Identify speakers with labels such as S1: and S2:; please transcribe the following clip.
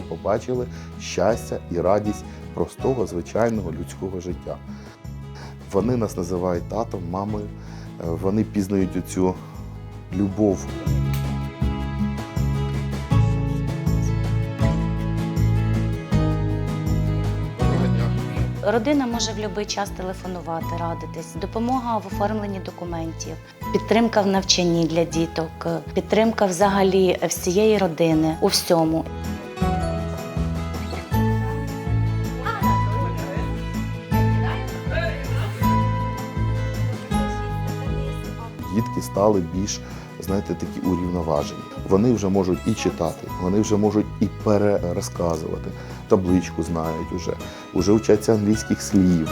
S1: вони побачили щастя і радість простого, звичайного людського життя. Вони нас називають татом, мамою, е, вони пізнають оцю любов.
S2: Родина може в будь-який час телефонувати, радитись, допомога в оформленні документів, підтримка в навчанні для діток, підтримка взагалі всієї родини у всьому.
S1: Дітки стали більш, знаєте, такі урівноважені. Вони вже можуть і читати, вони вже можуть і перерозказувати. Табличку знають уже, вже вчаться англійських слів.